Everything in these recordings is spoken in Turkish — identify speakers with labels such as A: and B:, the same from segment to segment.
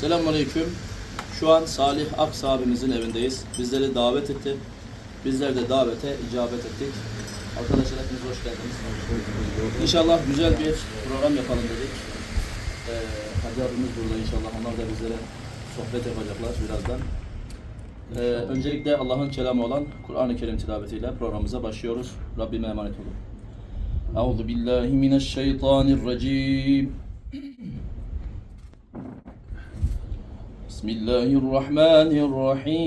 A: Selamünaleyküm. Şu an Salih Aks abimizin evindeyiz. Bizleri davet etti. Bizler de davete icabet ettik. Arkadaşlar hepiniz hoş geldiniz. İnşallah güzel bir program yapalım dedik. Ee, Hacı abimiz burada inşallah. Onlar da bizlere sohbet yapacaklar birazdan. Ee, öncelikle Allah'ın kelamı olan Kur'an-ı Kerim tilavetiyle programımıza başlıyoruz. Rabbime emanet olun. Euzu billahi mineşşeytanirracim. بسم الله الرحمن الرحيم.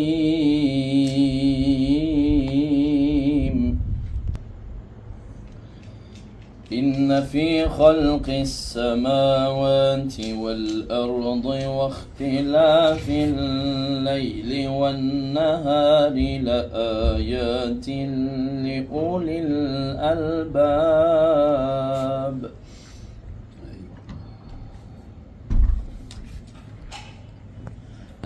A: إن في خلق السماوات والأرض واختلاف الليل والنهار لآيات لأولي الألباب.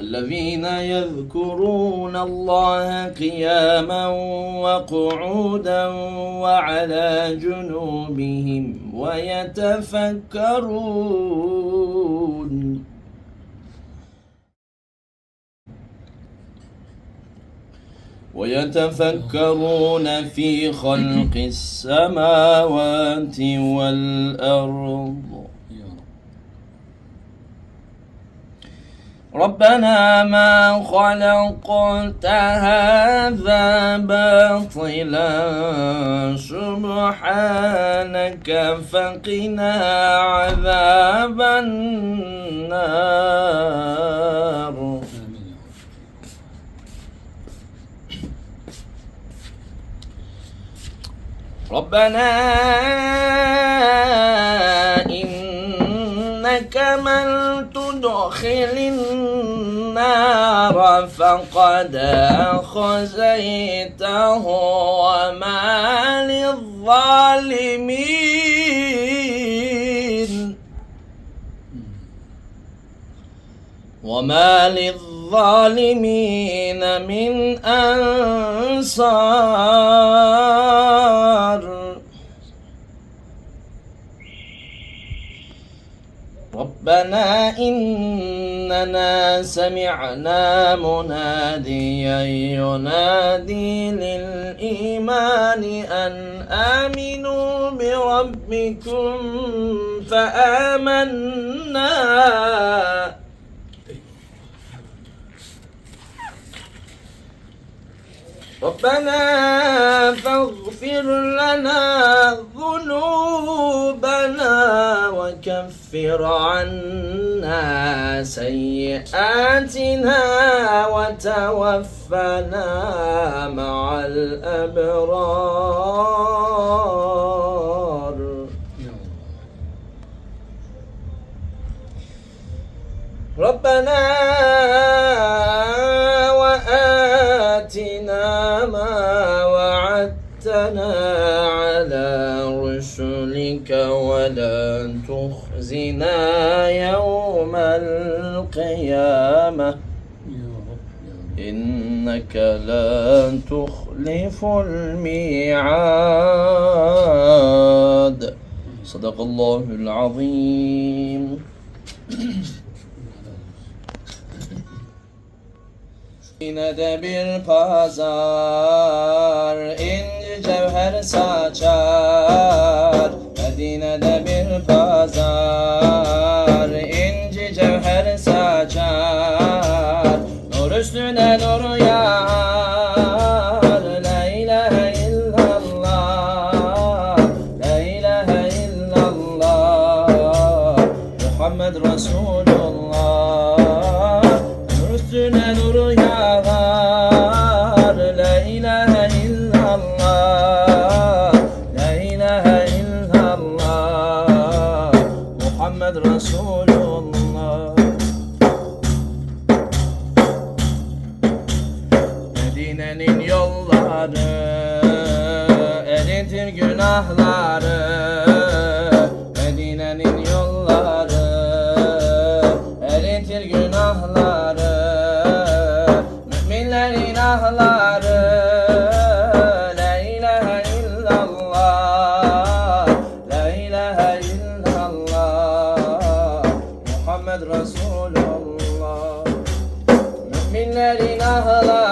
A: الذين يذكرون الله قياما وقعودا وعلى جنوبهم ويتفكرون. ويتفكرون في خلق السماوات والأرض. ربنا ما خلقت هذا باطلا. سبحانك فقنا عذاب النار. ربنا إنك من تدخل النار فقد أخزيته وما للظالمين. وما للظالمين من أنصار. ربنا إننا سمعنا مناديا ينادي للإيمان أن آمنوا بربكم فآمنا. ربنا فاغفر لنا ذنوبنا وكفر عنا سيئاتنا وتوفنا مع الأبرار. ربنا وآتنا ما وعدتنا على رسلك ولا تخزنا يوم القيامة إنك لا تخلف الميعاد صدق الله العظيم Medine'de bir pazar inci cevher saçar Medine'de bir pazar senin yolları Eritir günahları. Medine'nin yolları Eritir günahları. Müminlerin ahları La ilahe illallah La ilahe illallah. Muhammed Resulullah. Müminlerin ahları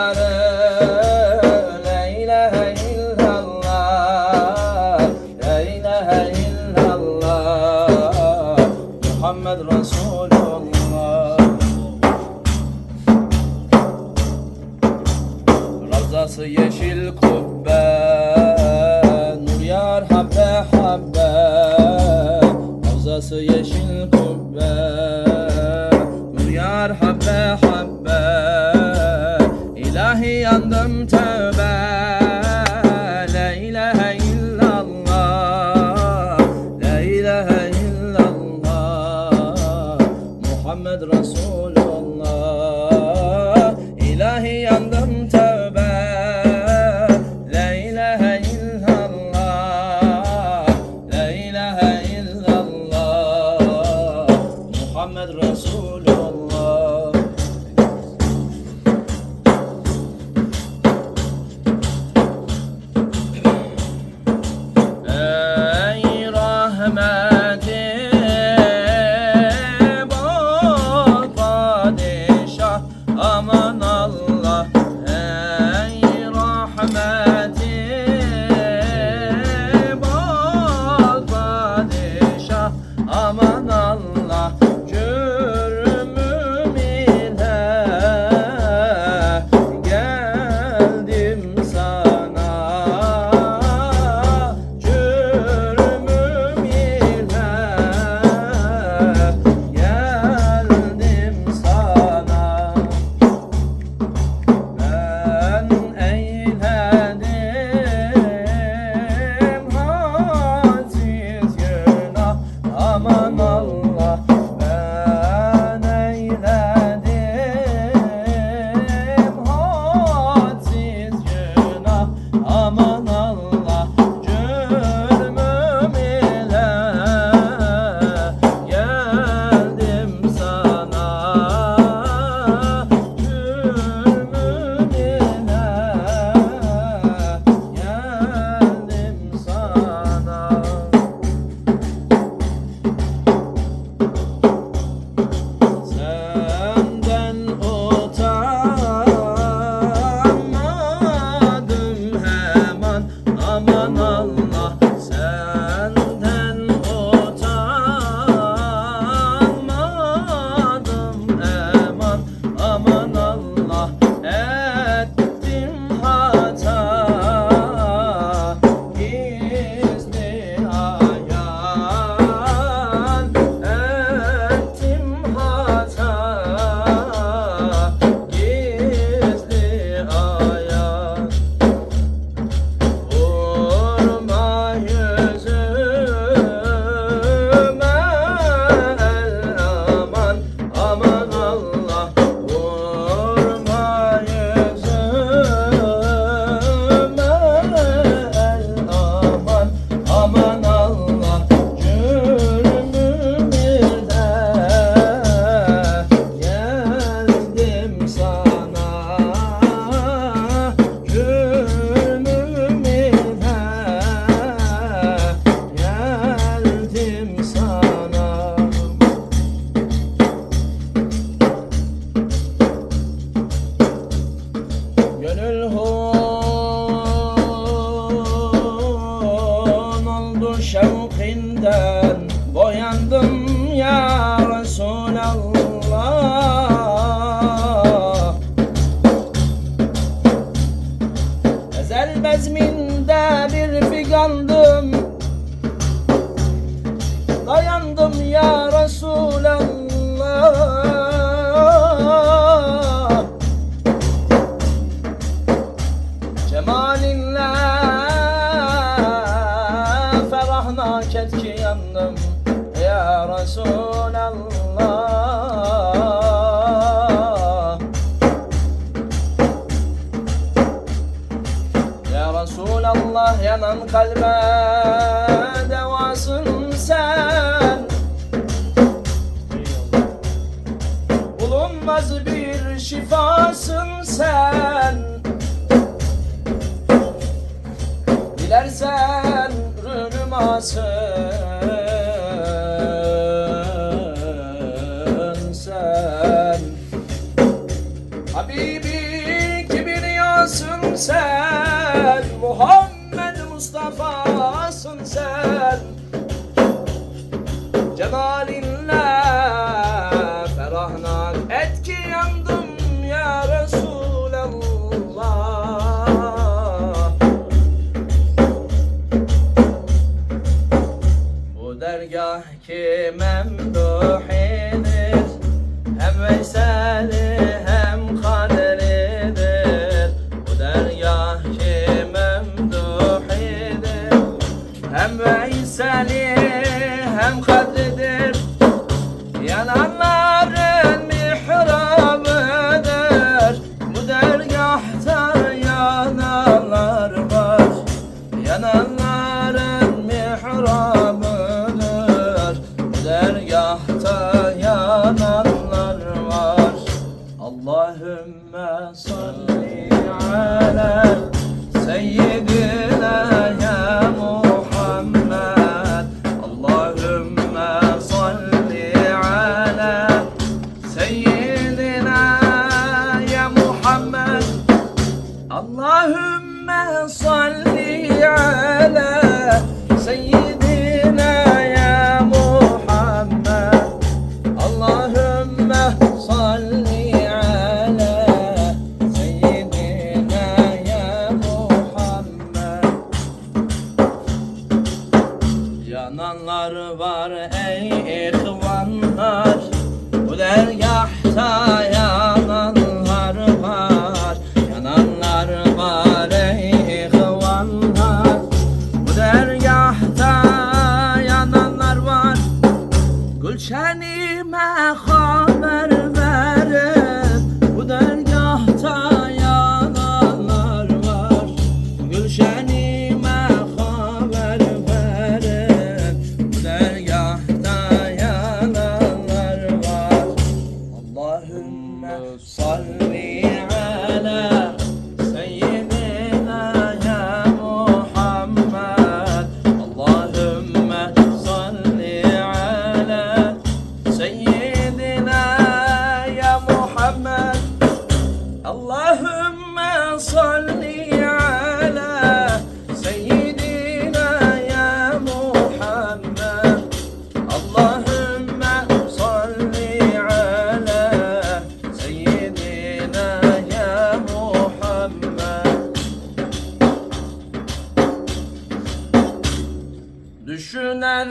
A: Habbe habbe. İlahi yandım tövbe. cuando Resulallah yanan kalbe devasın sen. Bulunmaz bir şifasın sen. Dilersen rühmasın sen. Habibi kibriyasın sen? sen Cemalinle ferahlan et ki yandım ya Resulallah. Bu dergah kime dergahta.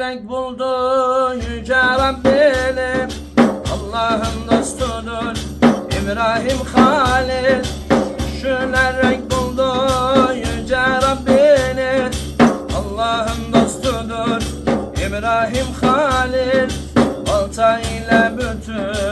A: renk buldu yüce Rabbim Allah'ın dostudur İbrahim Halil. Şöyle renk buldu yüce Rabbim Allah'ın dostudur İbrahim Halil. Balta ile bütün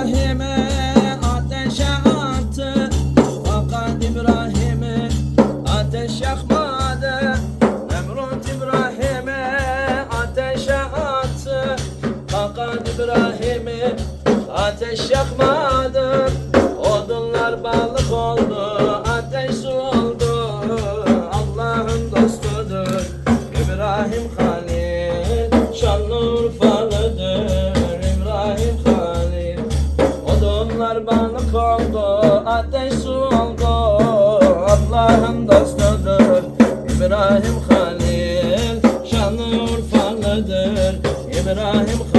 A: İbrahim'e ateş attı Fakat İbrahim'i ateş yakmadı. Nemrut İbrahim'e ateş attı Fakat İbrahim'i ateş yakmadı. Odunlar balık oldu ateş su oldu. Allah'ın dostudur İbrahim Halil. Şanlı İbrahim dostudur İbrahim Halil. Şanlı Urfalıdır İbrahim